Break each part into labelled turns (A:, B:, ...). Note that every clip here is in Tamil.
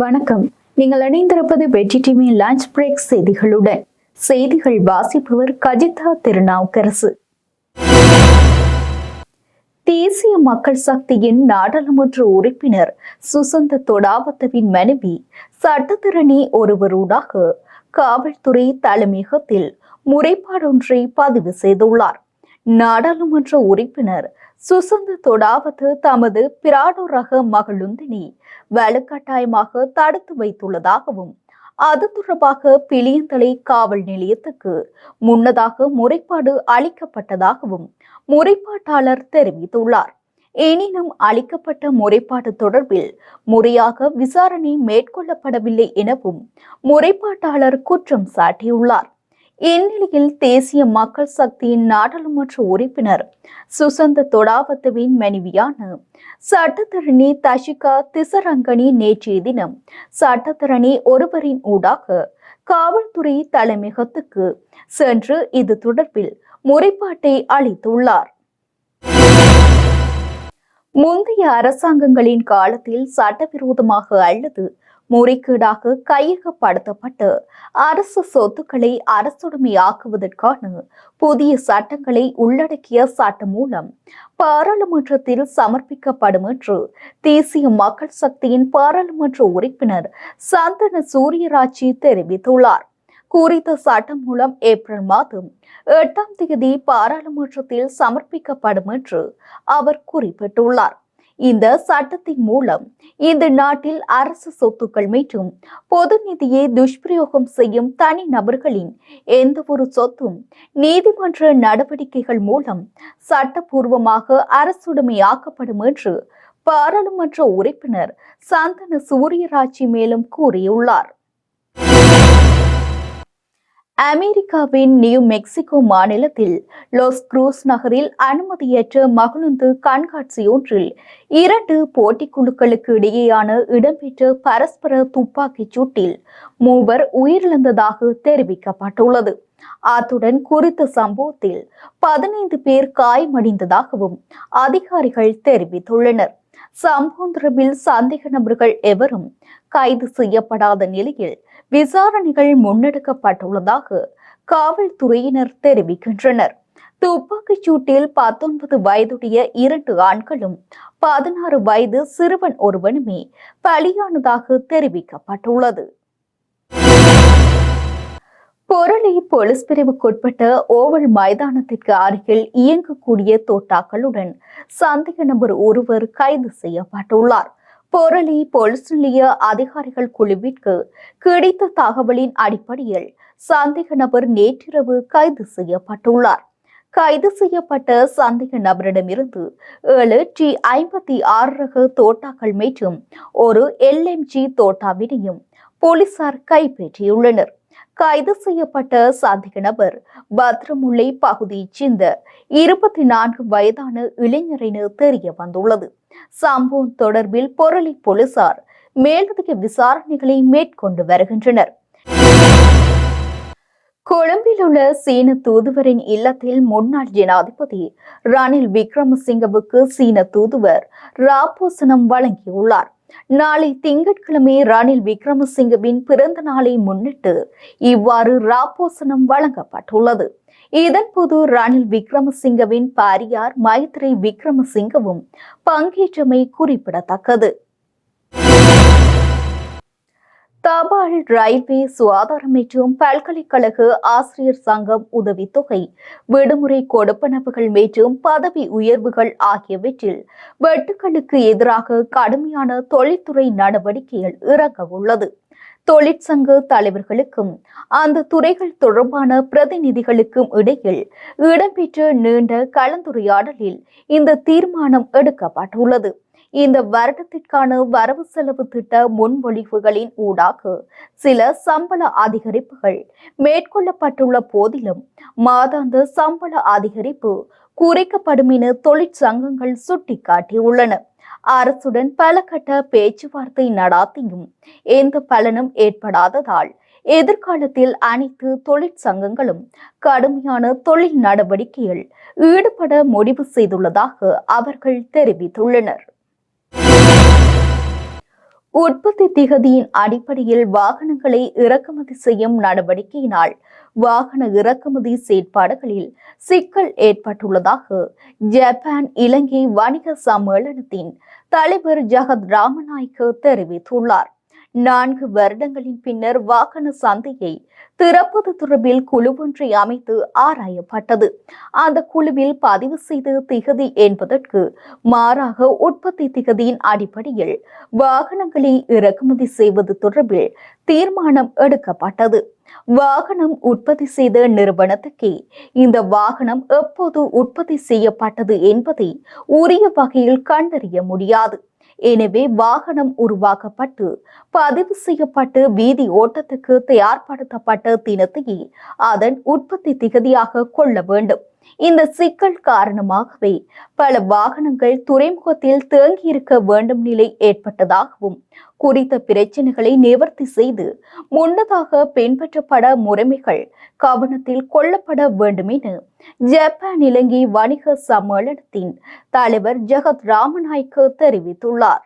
A: வணக்கம். நீங்கள் இணைந்திருப்பது வெற்றி டிவி லஞ்ச் பிரேக் செய்திகளுடன். செய்திகள் வாசிப்பவர் கஜிதா திருநாவுக்கரசு. தேசிய மக்கள் சக்தியின் நாடாளுமன்ற உறுப்பினர் சுசந்த தொடாவத்தவின் மனைவி சட்டத்திறனி ஒருவரூடாக காவல்துறை தலைமையகத்தில் முறைப்பாடொன்றை பதிவு செய்துள்ளார். நாடாளுமன்ற உறுப்பினர் சுசந்த தொடாவத்து தமது பிராடோ ரக மகளுந்தினி வலுக்கட்டாயமாக தடுத்து வைத்துள்ளதாகவும் அது தொடர்பாக பிளியந்தலை காவல் நிலையத்துக்கு முன்னதாக முறைப்பாடு அளிக்கப்பட்டதாகவும் முறைப்பாட்டாளர் தெரிவித்துள்ளார். எனினும் அளிக்கப்பட்ட முறைப்பாடு தொடர்பில் முறையாக விசாரணை மேற்கொள்ளப்படவில்லை எனவும் முறைப்பாட்டாளர் குற்றம் சாட்டியுள்ளார். இந்நிலையில் தேசிய மக்கள் சக்தியின் நாடாளுமன்ற உறுப்பினர் சுசந்த தொடாவத்தவின் மனைவியான சட்டத்தரணி தஷிகா திசரங்கனி நேற்றைய தினம் சட்டத்தரணி ஒருவரின் ஊடாக காவல்துறை தலைமையகத்துக்கு சென்று இது தொடர்பில் முறைப்பாட்டை அளித்துள்ளார். முந்தைய அரசாங்கங்களின் காலத்தில் சட்டவிரோதமாக அல்லது முறைகேடாக கையகப்படுத்தப்பட்டு அரசு சொத்துக்களை அரசுடைமையாக்குவதற்கான புதிய சட்டங்களை உள்ளடக்கிய சட்டம் மூலம் பாராளுமன்றத்தில் சமர்ப்பிக்கப்படும் என்று தேசிய மக்கள் சக்தியின் பாராளுமன்ற உறுப்பினர் சந்தன சூரியராஜி தெரிவித்துள்ளார். குறித்த சட்டம் மூலம் ஏப்ரல் மாதம் எட்டாம் தேதி பாராளுமன்றத்தில் சமர்ப்பிக்கப்படும் என்று அவர் குறிப்பிட்டுள்ளார். இந்த சட்டத்தின் மூலம் இந்த நாட்டில் அரசு சொத்துக்கள் மற்றும் பொது நிதியை துஷ்பிரயோகம் செய்யும் தனி நபர்களின் எந்த ஒரு சொத்தும் நீதிமன்ற நடவடிக்கைகள் மூலம் சட்டப்பூர்வமாக அரசுடைமையாக்கப்படும் என்று பாராளுமன்ற உறுப்பினர் சந்தன சூரியராட்சி மேலும் கூறியுள்ளார். அமெரிக்காவின் நியூ மெக்சிகோ மாநிலத்தில் லோஸ் குரூஸ் நகரில் அனுமதியற்ற மகளுந்து கண்காட்சியொன்றில் இரண்டு போட்டி குழுக்களுக்கு இடையேயான இடம்பெற்ற பரஸ்பர துப்பாக்கிச் சூட்டில் மூவர் உயிரிழந்ததாக தெரிவிக்கப்பட்டுள்ளது. அத்துடன் குறித்த சம்பவத்தில் பதினைந்து பேர் காயமடைந்ததாகவும் அதிகாரிகள் தெரிவித்துள்ளனர். சம்பவம் தொடர்பில் சந்தேக நபர்கள் எவரும் கைது செய்யப்படாத நிலையில் விசாரணைகள் முன்னெடுக்கப்பட்டுள்ளதாக காவல்துறையினர் தெரிவிக்கின்றனர். துப்பாக்கிச் சூட்டில் பத்தொன்பது வயதுடைய இரண்டு ஆண்களும் பதினாறு வயது சிறுவன் ஒருவனுமே பலியானதாக தெரிவிக்கப்பட்டுள்ளது. பொருளை போலீஸ் பிரிவுக்குட்பட்ட ஓவல் மைதானத்திற்கு அருகில் இயங்கக்கூடிய தோட்டாக்களுடன் சந்தேக நபர் ஒருவர் கைது செய்யப்பட்டுள்ளார். பொரளி பொலிஸ் நிலைய அதிகாரிகள் குழுவிற்கு கிடைத்த தகவலின் அடிப்படையில் சந்தேக நபர் நேற்றிரவு கைது செய்யப்பட்டுள்ளார். கைது செய்யப்பட்ட சந்தேக நபரிடமிருந்து ஏழு டி ஐம்பத்தி ஆறு ரக தோட்டாக்கள் மற்றும் ஒரு எல்எம்ஜி தோட்டாவினையும் போலீசார் கைப்பற்றியுள்ளனர். கைது செய்யப்பட்ட சந்தேக நபர் பத்ரமுல்லை பகுதியைச் சேர்ந்த இருபத்தி நான்கு வயதான இளைஞரென தெரிய வந்துள்ளது. சம்பவம் தொடர்பில் பொருளி போலீசார் மேலதிக விசாரணைகளை மேற்கொண்டு வருகின்றனர். கொழும்பில் உள்ள சீன தூதுவரின் இல்லத்தில் முன்னாள் ஜனாதிபதி ரணில் விக்ரமசிங்கவுக்கு சீன தூதுவர் ராபோசனம் வழங்கியுள்ளார். நாளை திங்கட்கிழமை ரணில் விக்ரமசிங்கவின் பிறந்த நாளை முன்னிட்டு இவ்வாறு ராப்போசனம் வழங்கப்பட்டுள்ளது. இதன்போது ரணில் விக்ரமசிங்கவின் பாரியார் மைத்ரி விக்ரமசிங்கவும் பங்கேற்றமை குறிப்பிடத்தக்கது. தபால் ரயில்வே சுகாதாரம் மற்றும் பல்கலைக்கழக ஆசிரியர் சங்கம் உதவித்தொகை விடுமுறை கொடுப்பனவுகள் மற்றும் பதவி உயர்வுகள் ஆகியவற்றில் வெட்டுக்களுக்கு எதிராக கடுமையான தொழில்துறை நடவடிக்கைகள் இறங்க உள்ளது. தொழிற்சங்க தலைவர்களுக்கும் அந்த துறைகள் தொடர்பான பிரதிநிதிகளுக்கும் இடையில் இடம்பெற்ற நீண்ட கலந்துரையாடலில் இந்த தீர்மானம் எடுக்கப்பட்டுள்ளது. இந்த வருடத்திற்கான வரவு செலவு திட்ட முன்மொழிவுகளின் ஊடாக சில சம்பள அதிகரிப்புகள் மேற்கொள்ளப்பட்டுள்ள போதிலும் மாதாந்த சம்பள அதிகரிப்பு குறைக்கப்படும் என தொழிற்சங்கங்கள் சுட்டிக்காட்டியுள்ளன. அரசுடன் பல கட்ட பேச்சுவார்த்தை நடாத்தியும் எந்த பலனும் ஏற்படாததால் எதிர்காலத்தில் அனைத்து தொழிற்சங்கங்களும் கடுமையான தொழில் நடவடிக்கையில் ஈடுபட முடிவு செய்துள்ளதாக அவர்கள் தெரிவித்துள்ளனர். உற்பத்தி திகதியின் அடிப்படையில் வாகனங்களை இறக்குமதி செய்யும் நடவடிக்கையினால் வாகன இறக்குமதி செயற்பாடுகளில் சிக்கல் ஏற்பட்டுள்ளதாக ஜப்பான் இலங்கை வணிக சம்மேளனத்தின் தலைவர் ஜகத் ராமநாயக்க தெரிவித்துள்ளார். நான்கு வருடங்களின் பின்னர் வாகன சந்தையை திறப்பது தொடர்பில் குழு ஒன்றை அமைத்து ஆராயப்பட்டது. அந்த குழுவில் பதிவு செய்த திகதி என்பதற்கு மாறாக உற்பத்தி திகதியின் அடிப்படையில் வாகனங்களை இறக்குமதி செய்வது தொடர்பில் தீர்மானம் எடுக்கப்பட்டது. வாகனம் உற்பத்தி செய்த நிறுவனத்துக்கே இந்த வாகனம் எப்போது உற்பத்தி செய்யப்பட்டது என்பதை உரிய வகையில் கண்டறிய முடியாது. எனவே வாகனம் உருவாக்கப்பட்டு பதிவு செய்யப்பட்டு வீதி ஓட்டத்துக்கு தயார்படுத்தப்பட்ட தினத்தையே அதன் உற்பத்தி திகதியாக கொள்ள வேண்டும். இந்த சிக்கல் காரணமாகவே பல வாகனங்கள் துறைமுகத்தில் தேங்கியிருக்க வேண்டும் நிலை ஏற்பட்டதாகவும் குறித்த பிரச்சனைகளை நிவர்த்தி செய்து முன்னதாக பின்பற்றப்பட முறைமைகள் கவனத்தில் கொள்ளப்பட வேண்டும் என ஜப்பான் இலங்கை வணிக சம்மேளனத்தின் தலைவர் ஜெகத் ராமநாய்க்கு தெரிவித்துள்ளார்.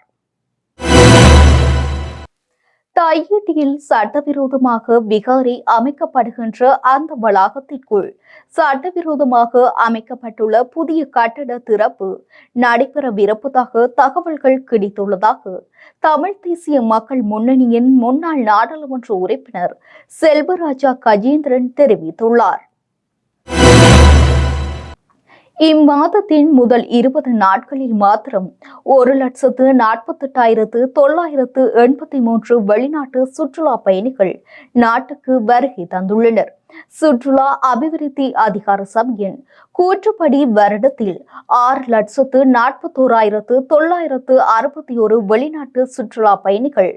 A: தையிட்டியில் சட்டவிரோதமாக விகாரி அமைக்கப்படுகின்ற அந்த வளாகத்திற்குள் சட்டவிரோதமாக அமைக்கப்பட்டுள்ள புதிய கட்டட திறப்பு நடைபெறவிருப்பதாக தகவல்கள் கிடைத்துள்ளதாக தமிழ் தேசிய மக்கள் முன்னணியின் முன்னாள் நாடாளுமன்ற உறுப்பினர் செல்வராஜா கஜேந்திரன் தெரிவித்துள்ளார். இம்மாதத்தின் முதல் இருபது நாட்களில் மாத்திரம் ஒரு லட்சத்து நாற்பத்தெட்டாயிரத்து தொள்ளாயிரத்து எண்பத்தி மூன்று வெளிநாட்டு சுற்றுலா பயணிகள் நாட்டுக்கு வருகை தந்துள்ளனர். சுற்றுலா அபிவிருத்தி அதிகார சபையின் கூற்றுப்படி வருடத்தில் ஆறு லட்சத்து நாற்பத்தோராயிரத்து தொள்ளாயிரத்து அறுபத்தி ஒரு வெளிநாட்டு சுற்றுலா பயணிகள்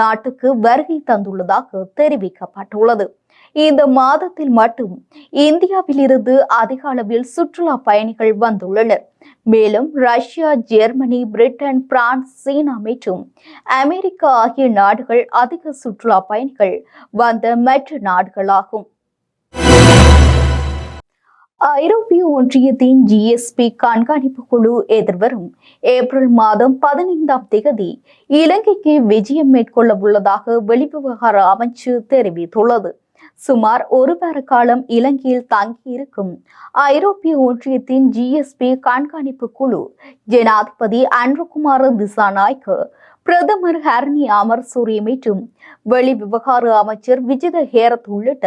A: நாட்டுக்கு வருகை தந்துள்ளதாக தெரிவிக்கப்பட்டுள்ளது. இந்த மாதத்தில் மட்டும் இந்தியாவிலிருந்து அதிக அளவில் சுற்றுலா பயணிகள் வந்துள்ளனர். மேலும் Russia Germany Britain France China மற்றும் அமெரிக்கா ஆகிய நாடுகள் அதிக சுற்றுலா பயணிகள் வந்த மற்ற நாடுகளாகும். ஐரோப்பிய ஒன்றியத்தின் ஜிஎஸ்பி கண்காணிப்பு குழு எதிர்வரும் ஏப்ரல் மாதம் பதினைந்தாம் தேதி இலங்கைக்கு விஜயம் மேற்கொள்ள உள்ளதாக வெளிவிவகார அமைச்சு தெரிவித்துள்ளது. சுமார் ஒரு வார காலம் இலங்கையில் தங்கியிருக்கும் ஐரோப்பிய ஒன்றியத்தின் ஜிஎஸ்பி கண்காணிப்பு குழு ஜனாதிபதி அன்ருகுமார திசாநாய்க்கு பிரதமர் ஹர்னி அமர் சூரிய மற்றும் வெளி விவகார அமைச்சர் விஜித ஹேரத் உள்ளிட்ட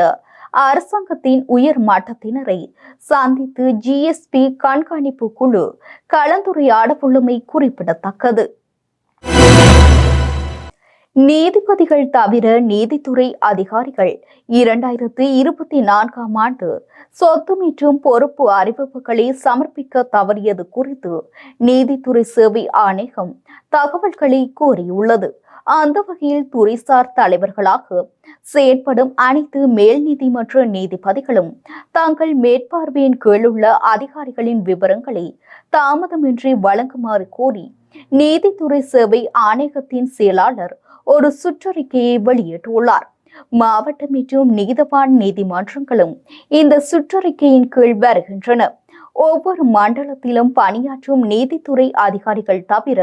A: அரசாங்கத்தின் உயர் மட்டத்தினரை சந்தித்து ஜிஎஸ்பி கண்காணிப்பு குழு கலந்துரையாடவுள்ளமை குறிப்பிடத்தக்கது. நீதிபதிகள் தவிர நீதித்துறை அதிகாரிகள் இரண்டாயிரத்து இருபத்தி நான்காம் ஆண்டு சொத்து மற்றும் பொறுப்பு அறிவிப்புகளை சமர்ப்பிக்க தவறியது குறித்து நீதித்துறை சேவை ஆணையம் தகவல்களை கோரியுள்ளது. அந்த வகையில் துறைசார் தலைவர்களாக செயற்படும் அனைத்து மேல் நீதிமன்ற நீதிபதிகளும் தங்கள் மேற்பார்வையின் கீழுள்ள அதிகாரிகளின் விவரங்களை தாமதமின்றி வழங்குமாறு கோரி நீதித்துறை சேவை ஆணையத்தின் செயலாளர் ஒரு சுற்றறிக்கையை வெளியிட்டுள்ளார். மாவட்ட மற்றும் நீதவான் நீதிமன்றங்களும் இந்த சுற்றறிக்கையின் கீழ் வருகின்றன. ஒவ்வொரு மண்டலத்திலும் பணியாற்றும் நீதித்துறை அதிகாரிகள் தவிர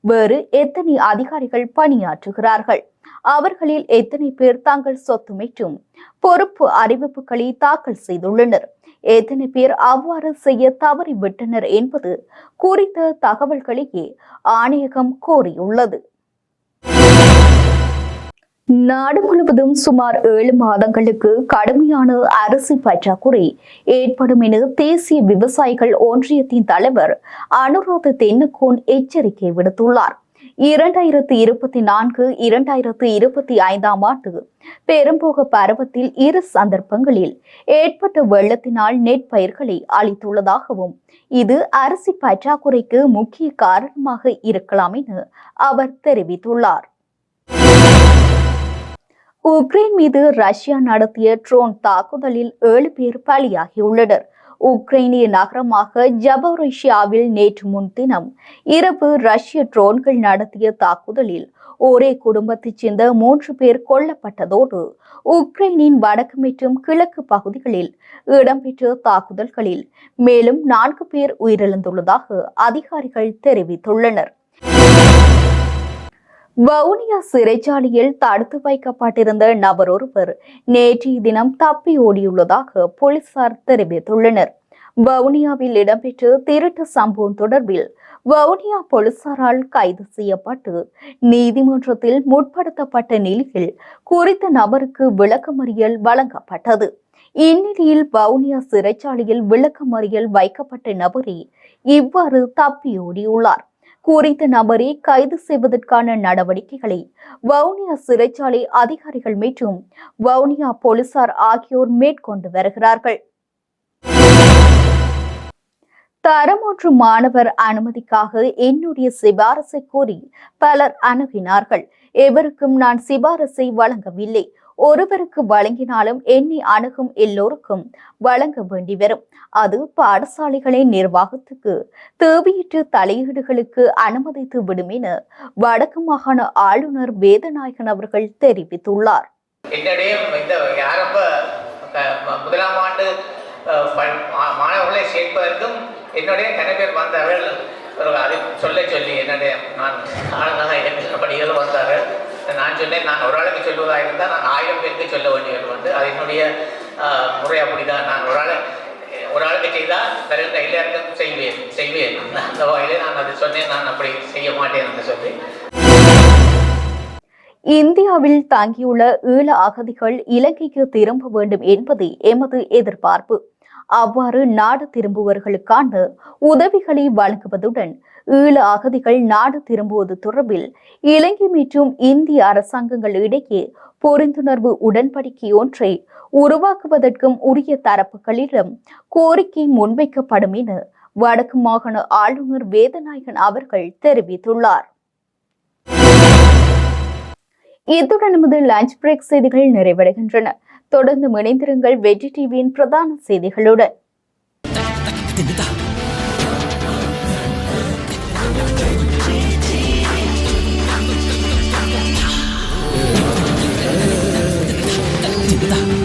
A: வேறு எத்தனை அதிகாரிகள் பணியாற்றுகிறார்கள்? அவர்களில் எத்தனை பேர் தங்கள் சொத்து மற்றும் பொறுப்பு அறிவிப்புகளை தாக்கல் செய்துள்ளனர்? எத்தனை பேர் அவ்வாறு செய்ய தவறிவிட்டனர் என்பது குறித்த தகவல்களையே ஆணையகம் கோரியுள்ளது. நாடு முழுவதும் சுமார் ஏழு மாதங்களுக்கு கடுமையான அரிசி பற்றாக்குறை ஏற்படும் என தேசிய விவசாயிகள் ஒன்றியத்தின் தலைவர் அனுராத தென்னக்கோன் எச்சரிக்கை விடுத்துள்ளார். இரண்டாயிரத்தி இருபத்தி நான்கு இரண்டாயிரத்து இருபத்தி ஐந்தாம் ஆண்டு பெரும்போக பருவத்தில் இரு சந்தர்ப்பங்களில் ஏற்பட்ட வெள்ளத்தினால் நெற்பயிர்களை அளித்துள்ளதாகவும் இது அரிசி பற்றாக்குறைக்கு முக்கிய காரணமாக இருக்கலாம் என அவர் தெரிவித்துள்ளார். உக்ரைன் மீது ரஷ்யா நடத்திய ட்ரோன் தாக்குதலில் ஏழு பேர் பலியாகியுள்ளனர். உக்ரைனிய நகரமாக ஜபோரேஷியாவில் நேற்று முன்தினம் இரவு ரஷ்ய ட்ரோன்கள் நடத்திய தாக்குதலில் ஒரே குடும்பத்தைச் சேர்ந்த மூன்று பேர் கொல்லப்பட்டதோடு உக்ரைனின் வடக்கு மற்றும் கிழக்கு பகுதிகளில் இடம்பெற்ற தாக்குதல்களில் மேலும் நான்கு பேர் உயிரிழந்துள்ளதாக அதிகாரிகள் தெரிவித்துள்ளனர். வவுனியா சிறைச்சாலையில் தடுத்து வைக்கப்பட்டிருந்த நபர் ஒருவர் நேற்றைய தினம் தப்பி ஓடியுள்ளதாக போலீசார் தெரிவித்துள்ளனர். வவுனியாவில் இடம்பெற்ற திருட்டு சம்பவம் தொடர்பில் வவுனியா போலீசாரால் கைது செய்யப்பட்டு நீதிமன்றத்தில் முற்படுத்தப்பட்ட நிலையில் குறித்த நபருக்கு விளக்கமறியல் வழங்கப்பட்டது. இந்நிலையில் வவுனியா சிறைச்சாலையில் விளக்கமறியல் வைக்கப்பட்ட நபரே இவ்வாறு தப்பியோடியுள்ளார் குறித்த நபரை கைது செய்வதற்கான நடவடிக்கைகளை வவுனியா சிறைச்சாலை அதிகாரிகள் மற்றும் வவுனியா போலீசார் ஆகியோர் மேற்கொண்டு வருகிறார்கள். தரமொன்று மாணவர் அனுமதிக்காக என்னுடைய சிபாரசை கூறி பலர் அணுகினார்கள். எவருக்கும் நான் சிபாரசை வழங்கவில்லை. ஒருவருக்கு வழங்கினாலும் எண்ணி அணுகும் எல்லோருக்கும் வழங்க வேண்டி வரும். அது பாடசாலைகளின் நிர்வாகத்துக்கு தேவையற்ற தலையீடுகளுக்கு அனுமதித்து விடும் என வடக்கு மாகாண ஆளுநர் வேதநாயகன் அவர்கள் தெரிவித்துள்ளார்.
B: என்னுடைய இந்த ஆரம்ப முதலாம் ஆண்டு மாணவர்களை சேர்ப்பதற்கும் என்னுடைய கன வந்தார்கள். அதை சொல்ல சொல்லி என்னுடைய நான் ஆளுநராக என்னபடிகள் வந்தார்கள். நான் சொன்னேன் நான் ஒரு ஆளுக்கு சொல்வதாக இருந்தால் நான் ஆயிரம் பேருக்கு சொல்ல வேண்டியது வந்து அது என்னுடைய முறை அப்படிதான். நான் ஒரு ஆள் ஒரு ஆளுக்கு செய்தால் பிறகு எல்லாருக்கும் செய்வேன் செய்வேன். அந்த வகையில் நான் அதை சொன்னேன் நான் அப்படி செய்ய மாட்டேன் என்று சொல்லி.
A: இந்தியாவில் தங்கியுள்ள ஈழ அகதிகள் இலங்கைக்கு திரும்ப வேண்டும் என்பதே எமது எதிர்பார்ப்பு. அவ்வாறு நாடு திரும்புவர்களுக்கான உதவிகளை வழங்குவதுடன் ஈழ அகதிகள் நாடு திரும்புவது தொடர்பில் இலங்கை மற்றும் இந்திய அரசாங்கங்கள் இடையே புரிந்துணர்வு உடன்படிக்கை ஒன்றை உருவாக்குவதற்கும் உரிய தரப்புகளிடம் கோரிக்கை முன்வைக்கப்படும் என வடக்கு மாகாண ஆளுநர் வேதநாயகன் அவர்கள் தெரிவித்துள்ளார். இத்துடன் நமது லஞ்ச் பிரேக் செய்திகள் நிறைவடைகின்றன. தொடர்ந்து இணைந்திருங்கள் வெற்றி டிவியின் பிரதான செய்திகளுடன் Yeah.